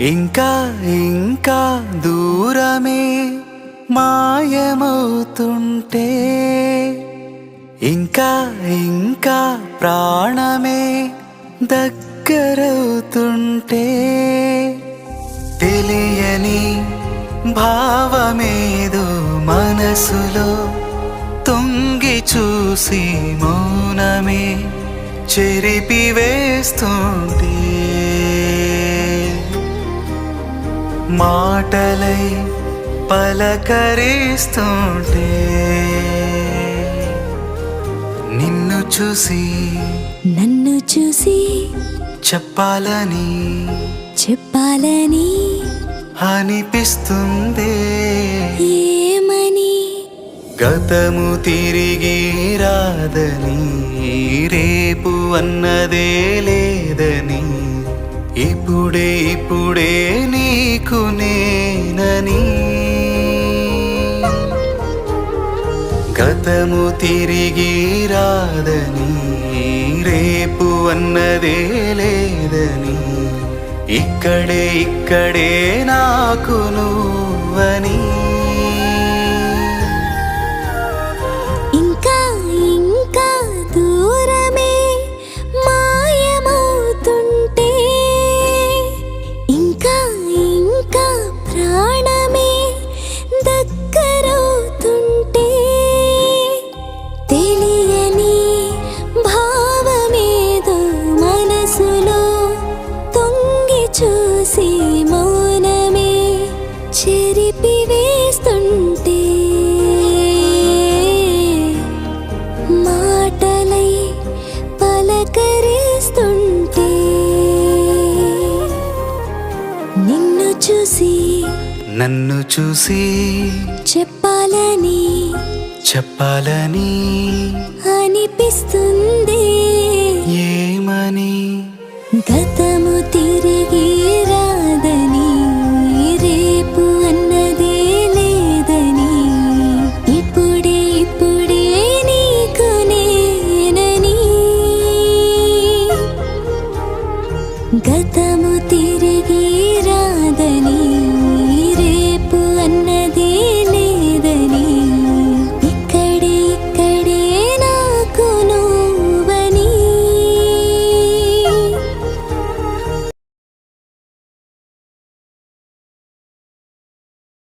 ఇంకా ఇంకా దూరమే మాయమవుతుంటే ఇంకా ఇంకా ప్రాణమే దగ్గరవుతుంటే తెలియని భావమేదో మనసులో తొంగి చూసి మౌనమే చెరిపి వేస్తుంటే మాటలై పలకరిస్తుంటే నిన్ను చూసి నన్ను చూసి చెప్పాలని చెప్పాలని అనిపిస్తుందే. ఏమని? గతము తిరిగి రాదని రేపు అన్నదే లేదని ఇప్పుడే ఇప్పుడే గతము తిరిగి రాదని రేపు అన్నదే లేదని ఇక్కడే ఇక్కడే నాకు నువ్వని. ఇంకా ఇంకా దూరమే మాయమవుతుంటే ఇంకా ఇంకా ప్రాణమే దగ్గరవుతుంటే మాటలై పలకరిస్తుంటే నిన్ను చూసి నన్ను చూసి చెప్పాలని చెప్పాలని అనిపిస్తుంది గతము తిరిగి